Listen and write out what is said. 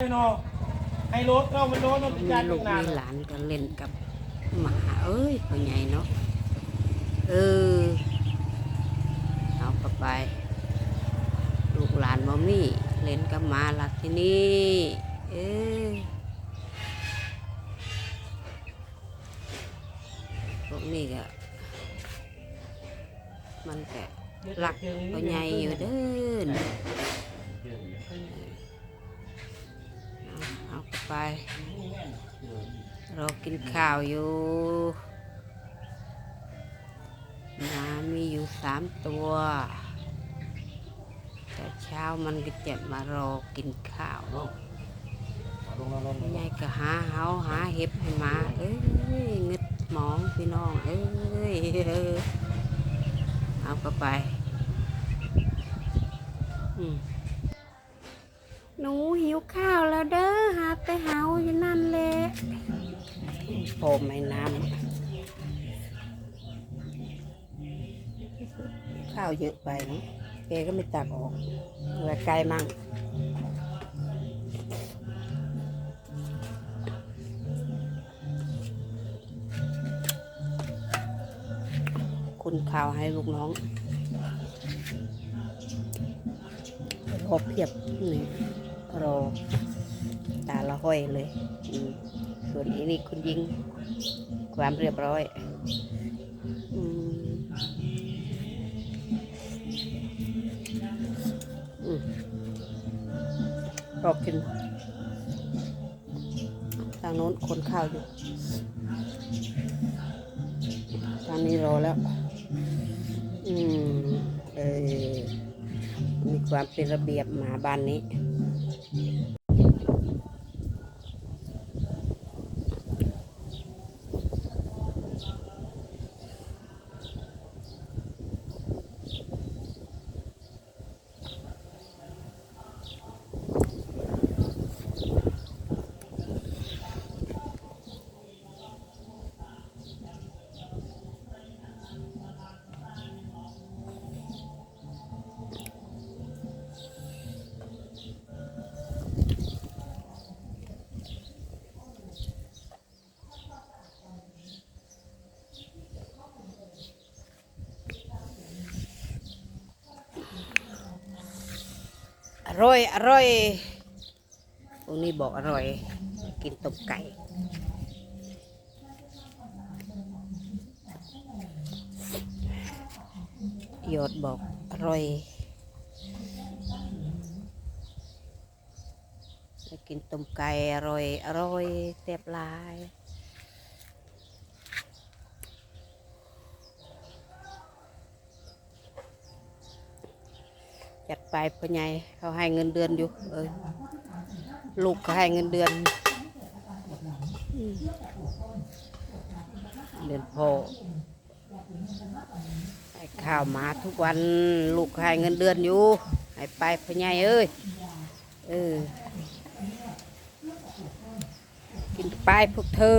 เนาะไอ้รถเรามันโดนมันมีจัดลูกนานมีหลานก็เล่นกับหมาเอ้ยพ่อใหญ่เนาะเออเอากลับไป ลูกหลานบ่มีเล่นกับหมาหลักที่นี่เออพวกนี้ก็มันก็หลักพ่อใหญ่อยู่เด้อ ไปเรากินข้าวอยู่หมามีอยู่สามตัวแต่เช้ามันก็จะมารอกินข้าว ยายก็หาเฮาหาเห็บให้มา เอ้ยงึดหมองพี่น้อง เอ้ยเอาก็ไปหนูหิวข้าวแล้วเด้อหาแต่เฮาอยู่นั่นแหละ โฟมไอ้น้ำข้าวเยอะไปนอะแกก็ไม่ตักออกเหลือไกลมั่งคุณข้าวให้ลูกน้องรอเพียบนี่รอตาละห้อยเลยอืม ส่วนอีนี่คุณยิงความเรียบร้อยออืมรอกินทางโน้นคนข้าวอยู่ทางนี้รอแล้ว อืม เออมีความเป็นระเบียบหมาบ้านนี้ ร่อยอร่อยพวกนี้บอกอร่อย กินตบไก่ยอดบอกอร่อยกินต้มไก่อร่อย อร่อยแซ่บลาย จัดไปพ่อใหญ่เขาให้เงินเดือนอยู่ เออ ลูกก็ให้เงินเดือนอเดือนพอให้ข้าวมาทุกวัน ลูกให้เงินเดือนอยู่ ให้ไปพ่อใหญ่เอ้ย เออ กินไปพวกเธอ